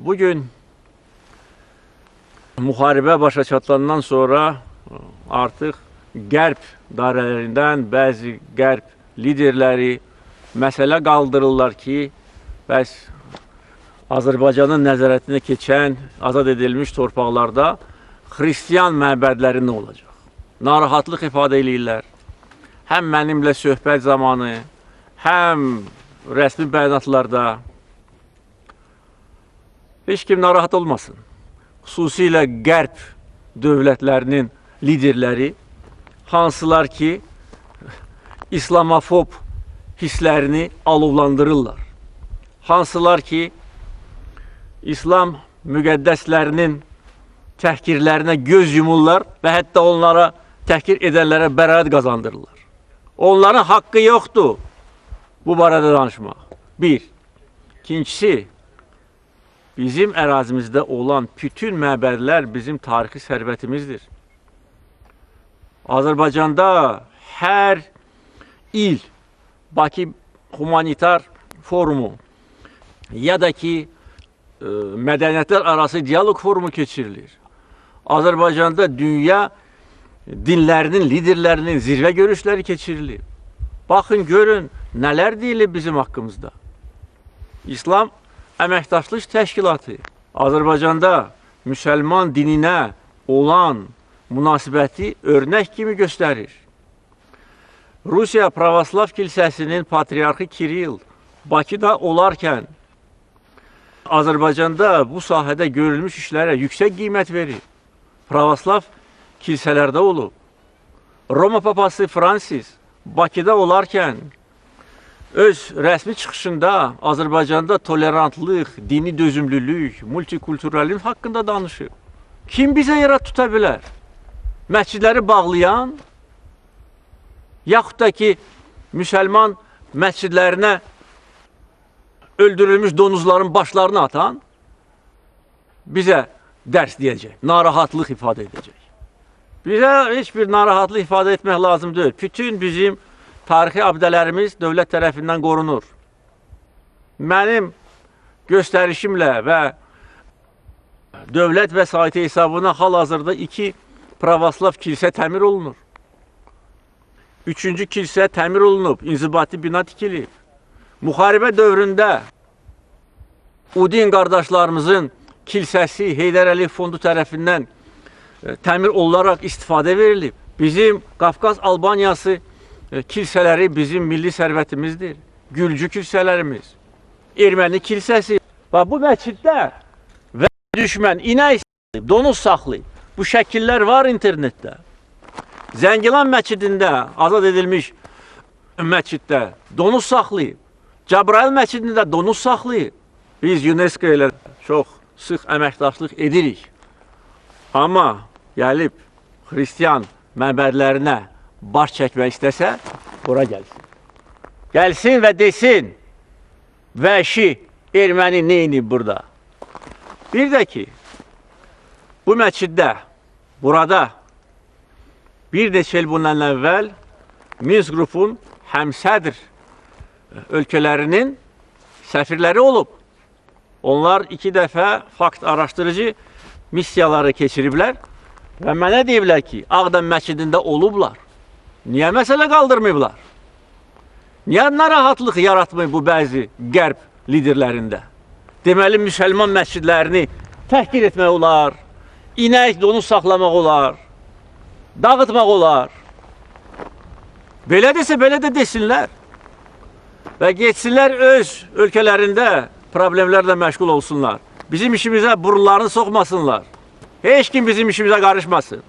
Bugün muharebe başa çatılandan sonra e, artıq qərb dairələrindən bəzi qərb liderləri məsələ qaldırırlar ki, bəs Azərbaycanın nəzarətinə keçən azad edilmiş torpaqlarda xristian məbədləri nə olacaq? Narahatlıq ifadə eləyirlər. Həm mənimlə söhbət zamanı, həm rəsmi bəyanatlarda heç kim narahat olmasın. Xüsusilə qərb dövlətlərinin liderləri hansılar ki İslamofob hisslərini alovlandırırlar. Hansılar ki İslam müqəddəslərinin təhqirlərinə göz yumurlar və hətta onlara təhqir edənlərə bəraət qazandırırlar. Onların haqqı yoxdur bu barədə danışmaq. Bir. İkincisi, bizim ərazimizdə olan bütün məbədlər bizim tarixi sərvətimizdir. Azərbaycanda hər il Bakı Humanitar Forumu ya da ki e, mədəniyyətlər arası dialoq forumu keçirilir. Azərbaycanda dünya dinlərinin liderlərinin zirvə görüşləri keçirilir. Baxın görün nələr deyilir bizim haqqımızda. İslam Əməkdaşlıq Təşkilatı Azərbaycanda müsəlman dininə olan münasibəti örnək kimi göstərir. Rusiya Pravoslav Kilsəsinin patriarxı Kiril Bakıda olarkən Azərbaycanda bu sahədə görülmüş işlərə yüksək qiymət verir. Pravoslav kilsələrdə olub. Roma papası Fransis Bakıda olarkən öz rəsmi çıxışında Azərbaycanda tolerantlıq, dini dözümlülük, multikulturalizm haqqında danışıb. Kim bizə yara tuta bilər? Məscidləri bağlayan, yaxud da ki, müsəlman məscidlərinə öldürülmüş donuzların başlarını atan bizə dərs deyəcək, narahatlıq ifadə edəcək. Bizə heç bir narahatlıq ifadə etmək lazım deyil. Bütün bizim tarixi abidələrimiz dövlət tərəfindən qorunur. Mənim göstərişimlə və dövlət vəsaiti hesabına hal-hazırda iki pravoslav kilsə təmir olunur. Üçüncü kilsə təmir olunub, inzibati bina tikilib. Müharibə dövründə Udin qardaşlarımızın kilsəsi Heydər Əliyev fondu tərəfindən e, təmir olaraq istifadə verilib. Bizim Qafqaz Albaniyası kilsələri bizim milli sərvətimizdir. Gülcü kilsələrimiz, erməni kilsəsi. Bax bu məsciddə və düşmən inək saxlayıb, donuz saxlayıb. Bu şəkillər var internetdə. Zəngilan məscidində azad edilmiş məsciddə donuz saxlayıb. Cəbrayıl məscidində donuz saxlayıb. Biz UNESCO ilə çox sıx əməkdaşlıq edirik. Amma gəlib xristian məbədlərinə baş çəkmək istəsə, bura gəlsin. Gəlsin və desin, vəhşi erməni neyini burada? Bir də ki, bu məsciddə, burada bir neçə il bundan əvvəl Minsk qrupun həmsədr ölkələrinin səfirləri olub. Onlar iki dəfə fakt araşdırıcı missiyaları keçiriblər və mənə deyiblər ki, Ağdam məscidində olublar. Niyə məsələ qaldırmayıblar? Niyə narahatlıq yaratmayıb bu bəzi qərb liderlərində? Deməli, müsəlman məscidlərini təhqir etmək olar, inək donuz saxlamaq olar, dağıtmaq olar. Belə desə, belə də desinlər. Və getsinlər öz ölkələrində problemlərlə məşğul olsunlar. Bizim işimizə burunlarını soxmasınlar. Heç kim bizim işimizə qarışmasın.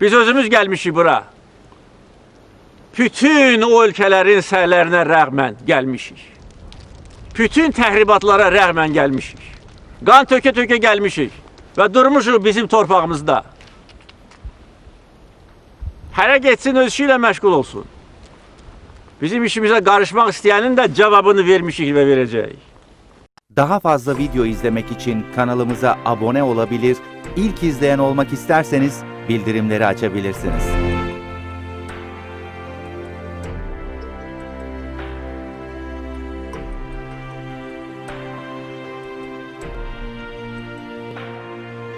Biz özümüz gəlmişik bura. Bütün o ölkələrin səhərlərinə rəğmən gəlmişik. Bütün təhribatlara rəğmən gəlmişik. Qan tökə-tökə gəlmişik və durmuşuq bizim torpağımızda. Hərə getsin öz işi ilə məşğul olsun. Bizim işimizə qarışmaq istəyənin də cavabını vermişik və verəcəyik. Daha fazla video izlemek için kanalımıza abone olabilir, ilk izleyen olmak isterseniz bildirimleri açabilirsiniz.